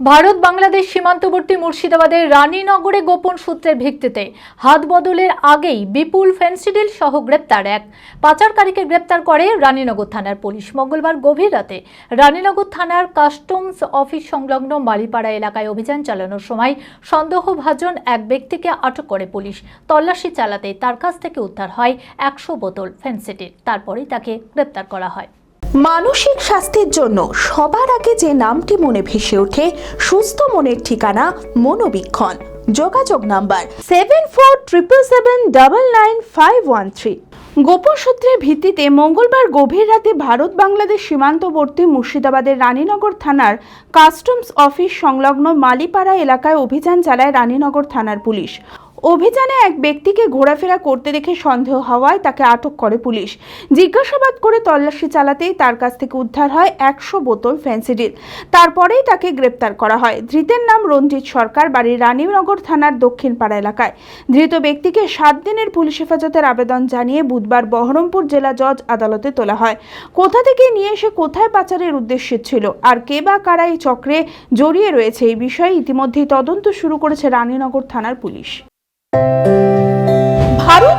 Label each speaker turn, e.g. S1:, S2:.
S1: ভারত বাংলাদেশ সীমান্তবর্তী মুর্শিদাবাদের রানীনগরে গোপন সূত্রের ভিত্তিতে হাত বদলের আগেই বিপুল ফেন্সিডিল সহ গ্রেপ্তার এক। পাচারকারীকে গ্রেপ্তার করে রানীনগর থানার পুলিশ। মঙ্গলবার গভীর রাতে রানীনগর থানার কাস্টমস অফিস সংলগ্ন মালিপাড়া এলাকায় অভিযান চালানোর সময় সন্দেহভাজন এক ব্যক্তিকে আটক করে পুলিশ। তল্লাশি চালাতে তার কাছ থেকে উদ্ধার হয় একশো বোতল ফেন্সিডিল। তারপরেই তাকে গ্রেপ্তার করা হয়।
S2: মানসিক স্বাস্থ্যের জন্য সবার আগে যে নামটি মনে ভেসে ওঠে, সুস্থ মনের ঠিকানা মনোবীক্ষণ। যোগাযোগ number seven four triple seven double nine five one three গোপন সূত্রের ভিত্তিতে মঙ্গলবার গভীর রাতে ভারত বাংলাদেশ সীমান্তবর্তী মুর্শিদাবাদের রানীনগর থানার কাস্টমস অফিস সংলগ্ন মালিপাড়া এলাকায় অভিযান চালায় রানীনগর থানার পুলিশ। অভিযানে এক ব্যক্তিকে ঘোরাফেরা করতে দেখে সন্দেহ হওয়ায় তাকে আটক করে পুলিশ। জিজ্ঞাসাবাদ করে তল্লাশি চালাতেই তার কাছ থেকে উদ্ধার হয় একশো বোতল ফেন্সিডিল। তারপরেই তাকে গ্রেপ্তার করা হয়। ধৃতের নাম রঞ্জিত সরকার বাড়ির রানীনগর থানার দক্ষিণ পাড়া এলাকায়। ধৃত ব্যক্তিকে সাত দিনের পুলিশ হেফাজতের আবেদন জানিয়ে বুধবার বহরমপুর জেলা জজ আদালতে তোলা হয়। কোথা থেকে নিয়ে এসে কোথায় পাচারের উদ্দেশ্য ছিল? আর কে বা কারা এই চক্রে জড়িয়ে রয়েছে এই বিষয়ে ইতিমধ্যেই তদন্ত শুরু করেছে রানীনগর থানার পুলিশ। ভারত